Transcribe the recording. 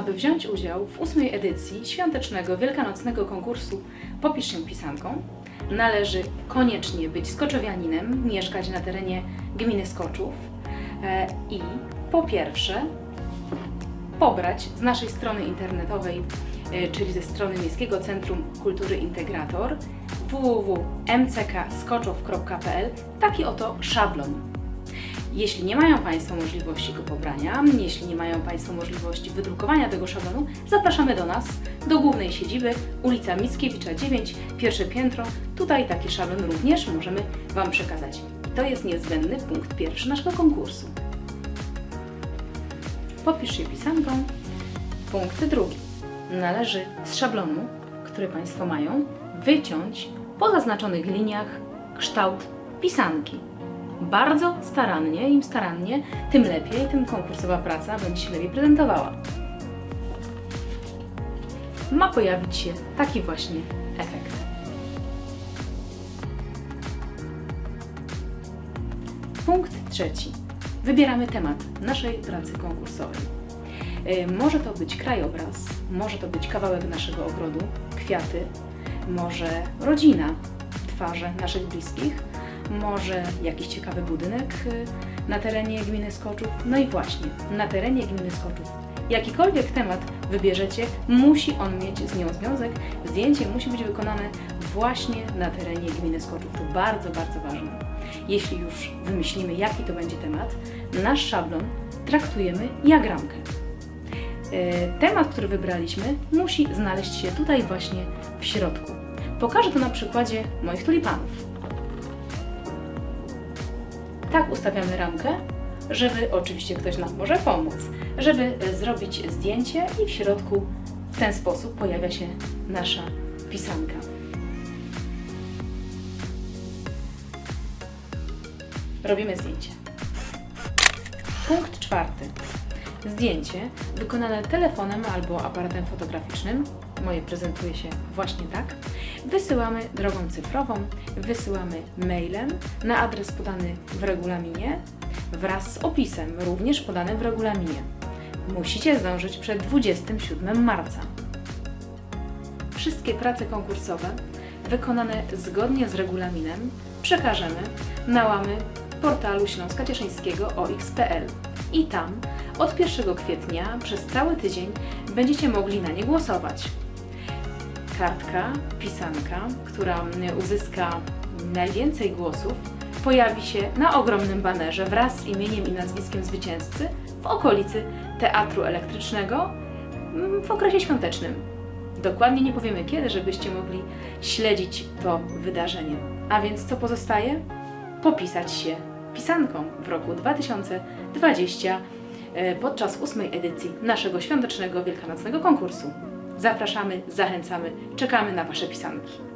Aby wziąć udział w ósmej edycji świątecznego wielkanocnego konkursu Popisz się pisanką, należy koniecznie być skoczowianinem, mieszkać na terenie gminy Skoczów e, i po pierwsze pobrać z naszej strony internetowej, e, czyli ze strony Miejskiego Centrum Kultury Integrator www.mckskoczów.pl taki oto szablon. Jeśli nie mają Państwo możliwości go pobrania, jeśli nie mają Państwo możliwości wydrukowania tego szablonu, zapraszamy do nas, do głównej siedziby, ulica Mickiewicza 9, pierwsze piętro. Tutaj taki szablon również możemy Wam przekazać. To jest niezbędny punkt pierwszy naszego konkursu. Popisz się pisanką. Punkt drugi. Należy z szablonu, który Państwo mają, wyciąć po zaznaczonych liniach kształt pisanki. Bardzo starannie, im starannie, tym lepiej, tym konkursowa praca będzie się lepiej prezentowała. Ma pojawić się taki właśnie efekt. Punkt trzeci. Wybieramy temat naszej pracy konkursowej. Y, Może to być krajobraz, może to być kawałek naszego ogrodu, kwiaty, może rodzina, twarze naszych bliskich, może jakiś ciekawy budynek y, na terenie gminy Skoczów. No i właśnie, na terenie gminy Skoczów. Jakikolwiek temat wybierzecie, musi on mieć z nią związek. Zdjęcie musi być wykonane właśnie na terenie gminy Skoczów. To bardzo, bardzo ważne. Jeśli już wymyślimy, jaki to będzie temat, nasz szablon traktujemy jak ramkę. E, Temat, który wybraliśmy, musi znaleźć się tutaj właśnie w środku. Pokażę to na przykładzie moich tulipanów. Tak ustawiamy ramkę, żeby oczywiście ktoś nam może pomóc, żeby e, zrobić zdjęcie i w środku w ten sposób pojawia się nasza pisanka. Robimy zdjęcie. Punkt czwarty. Zdjęcie wykonane telefonem albo aparatem fotograficznym, moje prezentuje się właśnie tak, wysyłamy drogą cyfrową, wysyłamy mailem na adres podany w regulaminie wraz z opisem, również podanym w regulaminie. Musicie zdążyć przed 27 marca. Wszystkie prace konkursowe wykonane zgodnie z regulaminem przekażemy na łamy portalu Śląska Cieszyńskiego OX.pl i tam od 1 kwietnia przez cały tydzień będziecie mogli na nie głosować. Kartka, pisanka, która uzyska najwięcej głosów, pojawi się na ogromnym banerze wraz z imieniem i nazwiskiem zwycięzcy w okolicy Teatru Elektrycznego mm, w okresie świątecznym. Dokładnie nie powiemy kiedy, żebyście mogli śledzić to wydarzenie. A więc co pozostaje? Popisać się pisanką w roku 2020 e, podczas ósmej edycji naszego świątecznego wielkanocnego konkursu. Zapraszamy, zachęcamy, czekamy na Wasze pisanki.